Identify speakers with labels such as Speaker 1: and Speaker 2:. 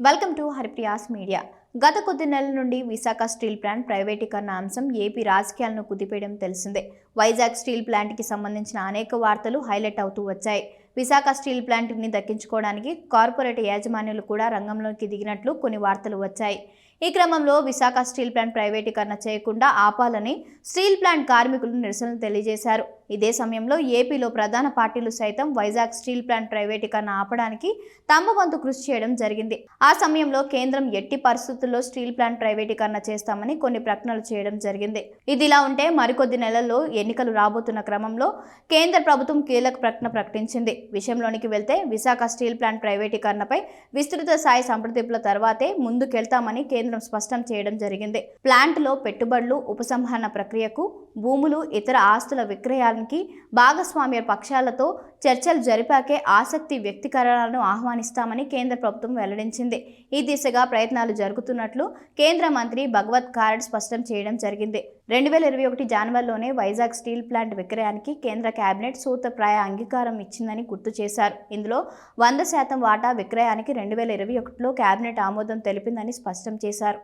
Speaker 1: Welcome to Haripriya's media గత కొద్ది నెలల నుండి విశాఖ స్టీల్ ప్లాంట్ ప్రైవేటీకరణ అంశం ఏపీ రాజకీయాలను కుదిపేయడం తెలిసిందే. వైజాగ్ స్టీల్ ప్లాంట్కి సంబంధించిన అనేక వార్తలు హైలైట్ అవుతూ వచ్చాయి. విశాఖ స్టీల్ ప్లాంట్ని దక్కించుకోవడానికి కార్పొరేట్ యాజమాన్యాలు కూడా రంగంలోకి దిగినట్లు కొన్ని వార్తలు వచ్చాయి. ఈ క్రమంలో విశాఖ స్టీల్ ప్లాంట్ ప్రైవేటీకరణ చేయకుండా ఆపాలని స్టీల్ ప్లాంట్ కార్మికులు నిరసనలు తెలియజేశారు. ఇదే సమయంలో ఏపీలో ప్రధాన పార్టీలు సైతం వైజాగ్ స్టీల్ ప్లాంట్ ప్రైవేటీకరణ ఆపడానికి తమ వంతు కృషి చేయడం జరిగింది. ఆ సమయంలో కేంద్రం ఎట్టి పరిస్థితుల్లో స్టీల్ ప్లాంట్ ప్రైవేటీకరణ చేస్తామని కొన్ని ప్రకటనలు చేయడం జరిగింది. ఇదిలా ఉంటే మరికొద్ది నెలల్లో ఎన్నికలు రాబోతున్న క్రమంలో కేంద్ర ప్రభుత్వం కీలక ప్రకటన ప్రకటించింది. విషయంలోనికి వెళ్తే విశాఖ స్టీల్ ప్లాంట్ ప్రైవేటీకరణపై విస్తృత స్థాయి సంప్రదింపుల తర్వాతే ముందుకెళ్తామని కేంద్రం స్పష్టం చేయడం జరిగింది. ప్లాంట్లో పెట్టుబడులు ఉపసంహరణ ప్రక్రియకు భూములు ఇతర ఆస్తుల విక్రయానికి భాగస్వామ్య పక్షాలతో చర్చలు జరిపాకే ఆసక్తి వ్యక్తీకరణలను ఆహ్వానిస్తామని కేంద్ర ప్రభుత్వం వెల్లడించింది. ఈ దిశగా ప్రయత్నాలు జరుగుతున్నట్లు కేంద్ర మంత్రి భగవత్ కారడ్ స్పష్టం చేయడం జరిగింది. రెండు వేల ఇరవై ఒకటి జనవరిలోనే వైజాగ్ స్టీల్ ప్లాంట్ విక్రయానికి కేంద్ర కేబినెట్ సూత్రప్రాయ అంగీకారం ఇచ్చిందని గుర్తు చేశారు. ఇందులో వంద శాతం వాటా విక్రయానికి రెండు వేల ఇరవై ఒకటిలో కేబినెట్ ఆమోదం తెలిపిందని స్పష్టం చేశారు.